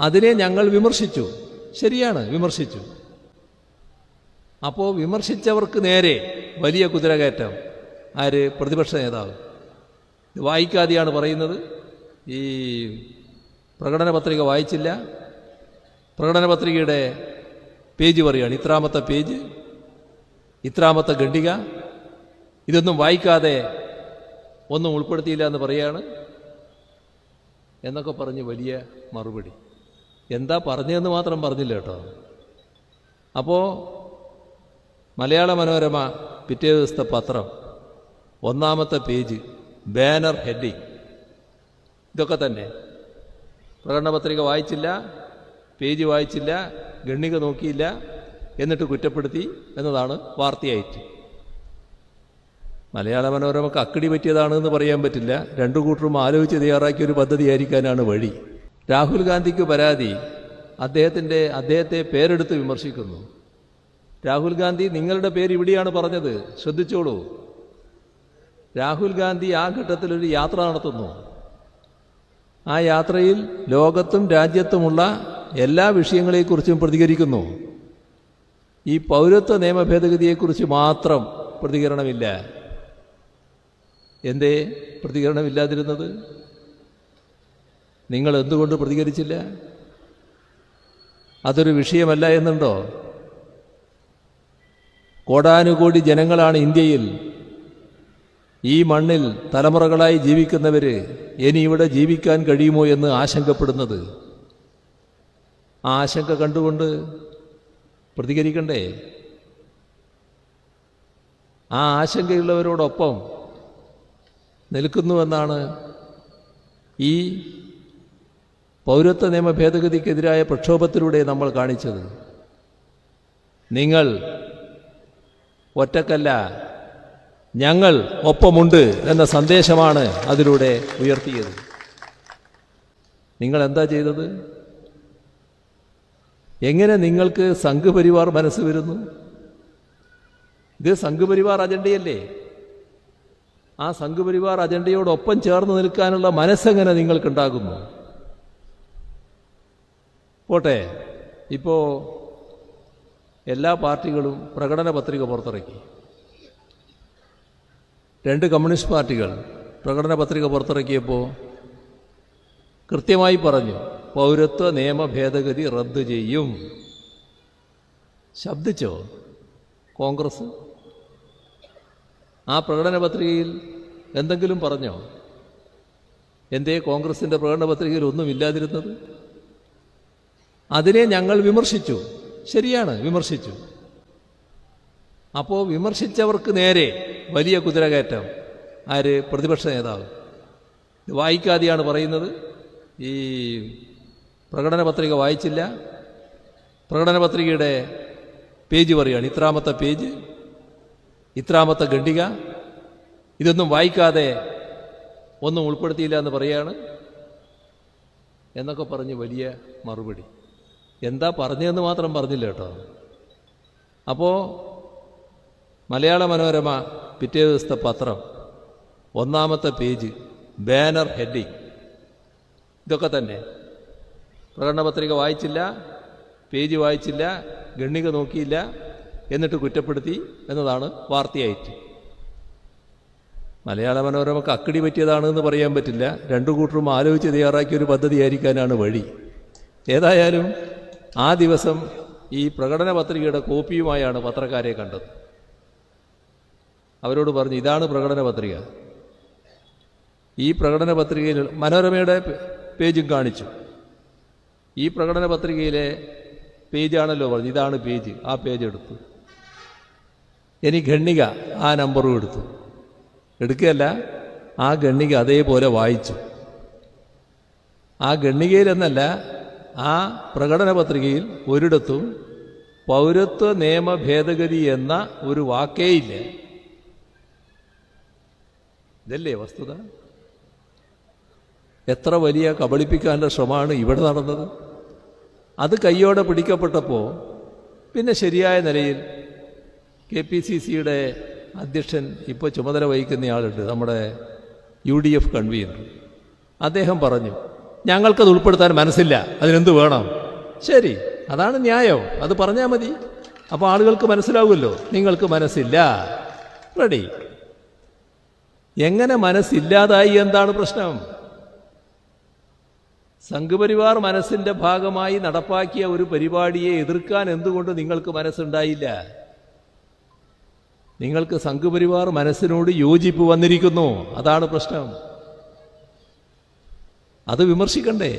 അതിനെ ഞങ്ങൾ വിമർശിച്ചു. ശരിയാണ് വിമർശിച്ചു. അപ്പോൾ വിമർശിച്ചവർക്ക് നേരെ വലിയ കുതിരകയറ്റം. ആര്? പ്രതിപക്ഷ നേതാവ്. ഇത് വായിക്കാതെയാണ് പറയുന്നത്. ഈ പ്രകടന പത്രിക വായിച്ചില്ല. പ്രകടന പത്രികയുടെ പേജ് പറയുകയാണ്. ഇത്രാമത്തെ പേജ് ഇത്രാമത്തെ ഖണ്ഡിക. ഇതൊന്നും വായിക്കാതെ ഒന്നും ഉൾപ്പെടുത്തിയില്ല എന്ന് പറയാണ് എന്നൊക്കെ പറഞ്ഞ് വലിയ മറുപടി. എന്താ പറഞ്ഞതെന്ന് മാത്രം പറഞ്ഞില്ല കേട്ടോ. അപ്പോൾ മലയാള മനോരമ പിറ്റേ ദിവസത്തെ പത്രം ഒന്നാമത്തെ പേജ് ബാനർ ഹെഡിങ് ഇതൊക്കെ തന്നെ. പ്രകടന പത്രിക വായിച്ചില്ല പേജ് വായിച്ചില്ല ഗണ്ണിക നോക്കിയില്ല എന്നിട്ട് കുറ്റപ്പെടുത്തി എന്നതാണ് വാർത്തയായിട്ട്. മലയാള മനോരമക്ക് അക്കടി പറ്റിയതാണെന്ന് പറയാൻ പറ്റില്ല. രണ്ടു കൂട്ടരും ആലോചിച്ച് തയ്യാറാക്കിയ ഒരു പദ്ധതിയായിരിക്കാനാണ് വഴി. രാഹുൽ ഗാന്ധിക്ക് പരാതി അദ്ദേഹത്തിന്റെ അദ്ദേഹത്തെ പേരെടുത്ത് വിമർശിക്കുന്നു. രാഹുൽ ഗാന്ധി നിങ്ങളുടെ പേര് ഇവിടെയാണ് പറഞ്ഞത്. ശ്രദ്ധിച്ചോളൂ. രാഹുൽ ഗാന്ധി ആ ഘട്ടത്തിൽ ഒരു യാത്ര നടത്തുന്നു. ആ യാത്രയിൽ ലോകത്തും രാജ്യത്തുമുള്ള എല്ലാ വിഷയങ്ങളെക്കുറിച്ചും പ്രതികരിക്കുന്നു. ഈ പൗരത്വ നിയമ ഭേദഗതിയെക്കുറിച്ച് മാത്രം പ്രതികരണമില്ല. എന്തേ പ്രതികരണമില്ലാതിരുന്നത്? നിങ്ങൾ എന്തുകൊണ്ട് പ്രതികരിച്ചില്ല? അതൊരു വിഷയമല്ല എന്നുണ്ടോ? കോടാനുകോടി ജനങ്ങളാണ് ഇന്ത്യയിൽ. ഈ മണ്ണിൽ തലമുറകളായി ജീവിക്കുന്നവർ ഇനി ഇവിടെ ജീവിക്കാൻ കഴിയുമോ എന്ന് ആശങ്കപ്പെടുന്നത്? ആ ആശങ്ക കണ്ടുകൊണ്ട് പ്രതികരിക്കണ്ടേ? ആ ആശങ്കയുള്ളവരോടൊപ്പം നിൽക്കുന്നുവെന്നാണ് ഈ പൗരത്വ നിയമ ഭേദഗതിക്കെതിരായ പ്രക്ഷോഭത്തിലൂടെ നമ്മൾ കാണിച്ചത്. നിങ്ങൾ ഒറ്റക്കല്ല ഞങ്ങൾ ഒപ്പമുണ്ട് എന്ന സന്ദേശമാണ് അതിലൂടെ ഉയർത്തിയത്. നിങ്ങൾ എന്താ ചെയ്തത്? എങ്ങനെ നിങ്ങൾക്ക് സംഘപരിവാർ മനസ്സ് വരുന്നു? ഇത് സംഘപരിവാർ അജണ്ടയല്ലേ? ആ സംഘപരിവാർ അജണ്ടയോടൊപ്പം ചേർന്ന് നിൽക്കാനുള്ള മനസ്സെങ്ങനെ നിങ്ങൾക്കുണ്ടാകുന്നു? പോട്ടെ. ഇപ്പോൾ എല്ലാ പാർട്ടികളും പ്രകടന പത്രിക പുറത്തിറക്കി. രണ്ട് കമ്മ്യൂണിസ്റ്റ് പാർട്ടികൾ പ്രകടന പത്രിക പുറത്തിറക്കിയപ്പോൾ കൃത്യമായി പറഞ്ഞു പൗരത്വ നിയമ ഭേദഗതി റദ്ദു ചെയ്യും. ശബ്ദിച്ചോ കോൺഗ്രസ്? ആ പ്രകടന പത്രികയിൽ എന്തെങ്കിലും പറഞ്ഞോ? എന്തേ കോൺഗ്രസിന്റെ പ്രകടന പത്രികയിൽ ഒന്നും ഇല്ലാതിരുന്നത്? അതിനെ ഞങ്ങൾ വിമർശിച്ചു. ശരിയാണ് വിമർശിച്ചു. അപ്പോൾ വിമർശിച്ചവർക്ക് നേരെ വലിയ കുതിരകയറ്റം. ആര്? പ്രതിപക്ഷ നേതാവ്. വായിക്കാതെയാണ് പറയുന്നത്. ഈ പ്രകടന പത്രിക വായിച്ചില്ല. പ്രകടന പത്രികയുടെ പേജ് പറയുകയാണ്. ഇത്രാമത്തെ പേജ് ഇത്രാമത്തെ ഖണ്ഡിക. ഇതൊന്നും വായിക്കാതെ ഒന്നും ഉൾപ്പെടുത്തിയില്ല എന്ന് പറയാണ് എന്നൊക്കെ പറഞ്ഞ് വലിയ മറുപടി. എന്താ പറഞ്ഞതെന്ന് മാത്രം പറഞ്ഞില്ല കേട്ടോ. അപ്പോൾ മലയാള മനോരമ പിറ്റേ ദിവസത്തെ പത്രം ഒന്നാമത്തെ പേജ് ബാനർ ഹെഡിങ്. ഇതൊക്കെ തന്നെ. പ്രകടന പത്രിക വായിച്ചില്ല പേജ് വായിച്ചില്ല ഗണ്ണിക നോക്കിയില്ല എന്നിട്ട് കുറ്റപ്പെടുത്തി എന്നതാണ് വാർത്തയായിട്ട്. മലയാള മനോരമക്ക് അക്കടി പറ്റിയതാണ് എന്ന് പറയാൻ പറ്റില്ല. രണ്ടു കൂട്ടരും ആലോചിച്ച് തയ്യാറാക്കിയ ഒരു പദ്ധതിയായിരിക്കാനാണ് വഴി. ഏതായാലും ആ ദിവസം ഈ പ്രകടന പത്രികയുടെ കോപ്പിയുമായാണ് പത്രക്കാരെ കണ്ടത്. അവരോട് പറഞ്ഞു ഇതാണ് പ്രകടന പത്രിക. ഈ പ്രകടന പത്രികയിൽ മനോരമയുടെ പേജും കാണിച്ചു. ഈ പ്രകടന പത്രികയിലെ പേജാണല്ലോ പറഞ്ഞു ഇതാണ് പേജ്. ആ പേജ് എടുത്തു. ഇനി ഖണ്ണിക ആ നമ്പറും എടുത്തു. എടുക്കുകയല്ല ആ ഖണ്ണിക അതേപോലെ വായിച്ചു. ആ ഖണ്ണികയിലെന്നല്ല ആ പ്രകടന പത്രികയിൽ ഒരിടത്തും പൗരത്വ നിയമ ഭേദഗതി എന്ന ഒരു വാക്കേയില്ല. ഇതല്ലേ വസ്തുത? എത്ര വലിയ കബളിപ്പിക്കാനുള്ള ശ്രമമാണ് ഇവിടെ നടന്നത്. അത് കയ്യോടെ പിടിക്കപ്പെട്ടപ്പോൾ പിന്നെ ശരിയായ നിലയിൽ കെ പി സി സിയുടെ അധ്യക്ഷൻ ഇപ്പോൾ ചുമതല വഹിക്കുന്നയാളുണ്ട് നമ്മുടെ യു ഡി എഫ് കൺവീനർ. അദ്ദേഹം പറഞ്ഞു ഞങ്ങൾക്കത് ഉൾപ്പെടുത്താൻ മനസ്സില്ല. അതിനെന്ത് വേണം? ശരി അതാണ് ന്യായം. അത് പറഞ്ഞാൽ മതി. അപ്പോൾ ആളുകൾക്ക് മനസ്സിലാവുമല്ലോ. നിങ്ങൾക്ക് മനസ്സില്ല. റെഡി. എങ്ങനെ മനസ്സില്ലാതായി എന്താണ് പ്രശ്നം? സംഘപരിവാർ മനസ്സിന്റെ ഭാഗമായി നടപ്പാക്കിയ ഒരു പരിപാടിയെ എതിർക്കാൻ എന്തുകൊണ്ട് നിങ്ങൾക്ക് മനസ്സുണ്ടായില്ല? നിങ്ങൾക്ക് സംഘപരിവാർ മനസ്സിനോട് യോജിപ്പ് വന്നിരിക്കുന്നു. അതാണ് പ്രശ്നം. അത് വിമർശിക്കണ്ടേ?